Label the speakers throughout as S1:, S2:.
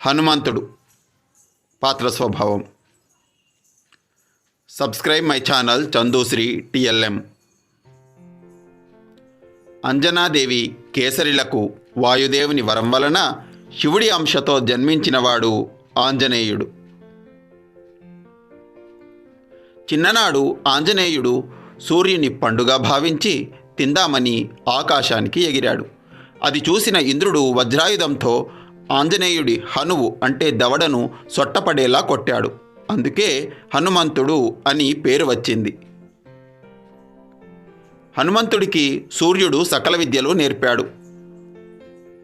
S1: హనుమంతుడు పాత్ర స్వభావం. Subscribe my channel Chandusri TLM Anjanadevi కేసరిలకు వాయుదేవుని వరం వలన శివుడి అంశతో జన్మించినవాడు ఆంజనేయుడు. చిన్ననాడు ఆంజనేయుడు సూర్యుని పండుగ భావించి తిందామని ఆకాశానికి ఎగిరాడు. అది చూసిన ఇంద్రుడు వజ్రాయుధంతో ఆంజనేయుడి హనువు అంటే దవడను సొట్టపడేలా కొట్టాడు. అందుకే హనుమంతుడు అని పేరు వచ్చింది. హనుమంతుడికి సూర్యుడు సకల విద్యలు నేర్పాడు.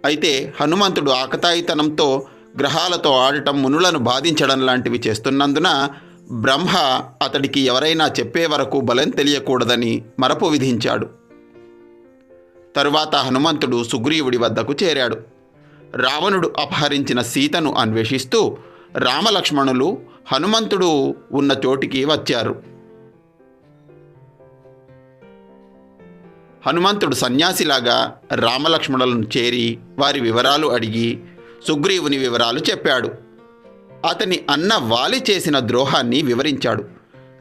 S1: అయితే హనుమంతుడు ఆకతాయితనంతో గ్రహాలతో ఆడటం మునులను బాధించడం లాంటివి చేస్తున్నందున బ్రహ్మ అతడికి ఎవరైనా చెప్పే వరకు బలం తెలియకూడదని మరపు విధించాడు. తరువాత హనుమంతుడు సుగ్రీవుడి వద్దకు చేరాడు. రావణుడు అపహరించిన సీతను అన్వేషిస్తూ రామలక్ష్మణులు హనుమంతుడు ఉన్న చోటికి వచ్చారు. హనుమంతుడు సన్యాసిలాగా రామలక్ష్మణులను చేరి వారి వివరాలు అడిగి సుగ్రీవుని వివరాలు చెప్పాడు. అతని అన్న వాలి చేసిన ద్రోహాన్ని వివరించాడు.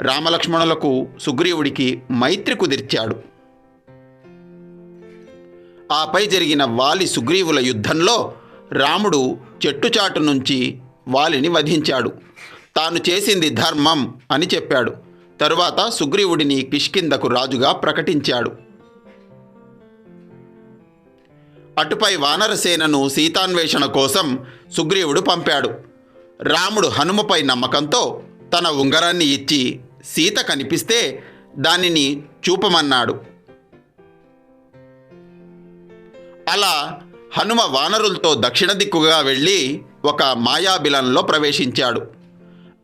S1: రామలక్ష్మణులకు సుగ్రీవుడికి మైత్రి కుదిర్చాడు. ఆపై జరిగిన వాలి సుగ్రీవుల యుద్ధంలో రాముడు చెట్టుచాటు నుంచి వాలిని వధించాడు. తాను చేసింది ధర్మం అని చెప్పాడు. తరువాత సుగ్రీవుడిని కిష్కిందకు రాజుగా ప్రకటించాడు. అటుపై వానరసేనను సీతాన్వేషణ కోసం సుగ్రీవుడు పంపాడు. రాముడు హనుమపై నమ్మకంతో తన ఉంగరాన్ని ఇచ్చి సీత కనిపిస్తే దానిని చూపమన్నాడు. అలా హనుమ వానరులతో దక్షిణ దిక్కుగా వెళ్ళి ఒక మాయాబిలంలో ప్రవేశించాడు.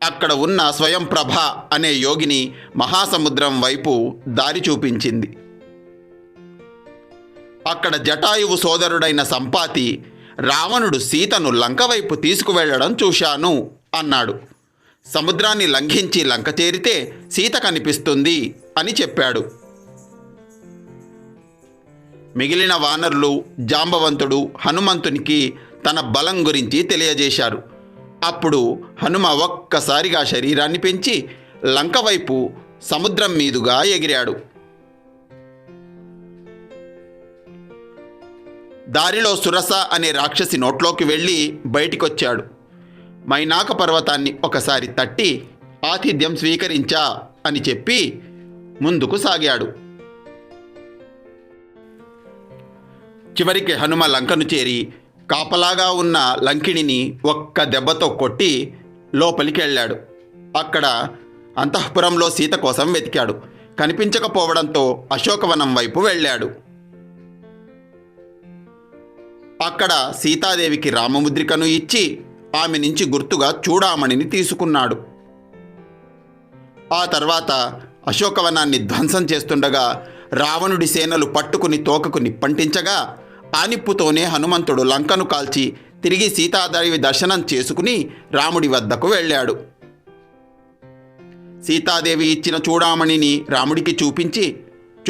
S1: అక్కడ ఉన్న స్వయంప్రభ అనే యోగిని మహాసముద్రం వైపు దారి చూపించింది. అక్కడ జటాయువు సోదరుడైన సంపాతి రావణుడు సీతను లంక వైపు తీసుకువెళ్ళడం చూశాను అన్నాడు. సముద్రాన్ని లంఘించి లంక చేరితే సీత కనిపిస్తుంది అని చెప్పాడు. మిగిలిన వానరులు జాంబవంతుడు హనుమంతునికి తన బలం గురించి తెలియజేశారు. అప్పుడు హనుమ ఒక్కసారిగా శరీరాన్ని పెంచి లంక వైపు సముద్రం మీదుగా ఎగిరాడు. దారిలో సురస అనే రాక్షసి నోట్లోకి వెళ్ళి బయటికొచ్చాడు. మైనాక పర్వతాన్ని ఒకసారి తట్టి ఆతిథ్యం స్వీకరించా అని చెప్పి ముందుకు సాగాడు. చివరికి హనుమ లంకను చేరి కాపలాగా ఉన్న లంకిణిని ఒక్క దెబ్బతో కొట్టి లోపలికి వెళ్ళాడు. అక్కడ అంతఃపురంలో సీత కోసం వెతికాడు. కనిపించకపోవడంతో అశోకవనం వైపు వెళ్ళాడు. అక్కడ సీతాదేవికి రామముద్రికను ఇచ్చి ఆమె నుంచి గుర్తుగా చూడామణిని తీసుకున్నాడు. ఆ తర్వాత అశోకవనాన్ని ధ్వంసం చేస్తుండగా రావణుడి సేనలు పట్టుకుని తోకకు నిప్పంటించగా ఆ హనుమంతుడు లంకను కాల్చి తిరిగి సీతాదేవి దర్శనం చేసుకుని రాముడి వద్దకు వెళ్ళాడు. సీతాదేవి ఇచ్చిన చూడామణిని రాముడికి చూపించి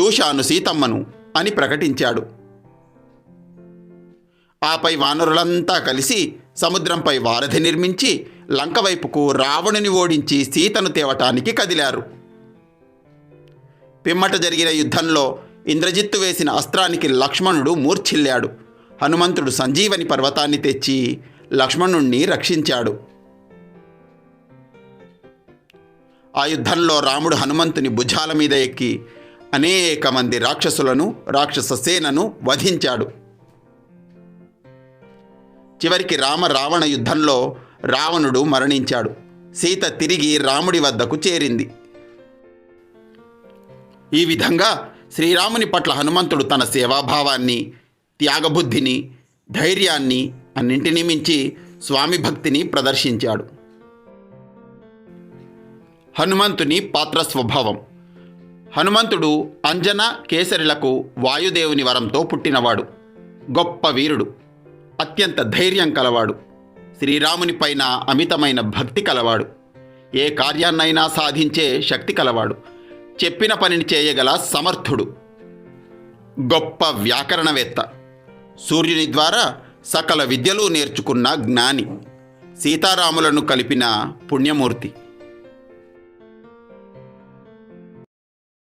S1: చూశాను సీతమ్మను అని ప్రకటించాడు. ఆపై వానరులంతా కలిసి సముద్రంపై వారధి నిర్మించి లంక వైపుకు రావణుని ఓడించి సీతను తేవటానికి కదిలారు. పిమ్మట జరిగిన యుద్ధంలో ఇంద్రజిత్తు వేసిన అస్త్రానికి లక్ష్మణుడు మూర్ఛిల్లాడు. హనుమంతుడు సంజీవని పర్వతాన్ని తెచ్చి లక్ష్మణుణ్ణి రక్షించాడు. ఆ యుద్ధంలో రాముడు హనుమంతుని భుజాల మీద ఎక్కి అనేక మంది రాక్షసులను రాక్షస సేనను వధించాడు. చివరికి రామ రావణ యుద్ధంలో రావణుడు మరణించాడు. సీత తిరిగి రాముడి వద్దకు చేరింది. ఈ విధంగా శ్రీరాముని పట్ల హనుమంతుడు తన సేవాభావాన్ని త్యాగబుద్ధిని ధైర్యాన్ని అన్నింటినీ మించి స్వామి భక్తిని ప్రదర్శించాడు. హనుమంతుని పాత్ర స్వభావం. హనుమంతుడు అంజన కేసరిలకు వాయుదేవుని వరంతో పుట్టినవాడు. గొప్ప వీరుడు. అత్యంత ధైర్యం కలవాడు. శ్రీరాముని పైన అమితమైన భక్తి కలవాడు. ఏ కార్యాన్నైనా సాధించే శక్తి కలవాడు. చెప్పిన పనిని చేయగల సమర్థుడు. గొప్ప వ్యాకరణవేత్త. సూర్యుని ద్వారా సకల విద్యలు నేర్చుకున్న జ్ఞాని. సీతారాములను కలిపిన పుణ్యమూర్తి.